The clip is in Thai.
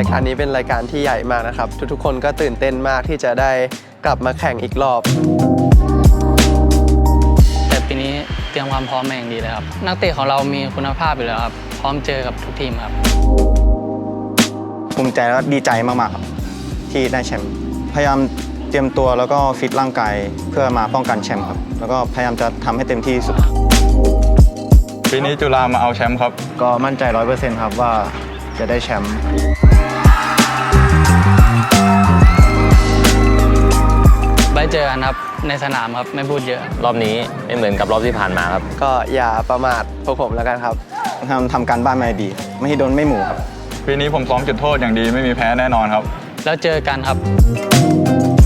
ายการนี้เป็นรายการที่ใหญ่มากนะครับ ทุกๆ คนก็ตื่นเต้นมากที่จะได้กลับมาแข่งอีกรอบ แต่ปีนี้เตรียมความพร้อมมาอย่างดีเลยครับ นักเตะของเรามีคุณภาพอยู่แล้วครับ พร้อมเจอกับทุกทีมครับ ภูมิใจและดีใจมากๆครับที่ได้แชมป์พยายามเตรียมตัวแล้วก็ฟิตร่างกายเพื่อมาป้องกันแชมป์ครับ แล้วก็พยายามจะทำให้เต็มที่ที่สุด ปีนี้จุฬามาเอาแชมป์ครับ ก็มั่นใจร้อยเปอร์เซ็นต์ครับว่าจะได้แชมป์ เจอกันครับในสนามครับไม่พูดเยอะ รอบนี้ไม่เหมือนกับรอบที่ผ่านมาครับ ก็อย่าประมาทพวกผมแล้วกันครับทำทำการบ้านมาให้ดี ไม่ให้โดนไม่หมู่ครับปีนี้ผมซ้อมจุดโทษอย่างดีไม่มีแพ้แน่นอนครับ แล้วเจอกันครับ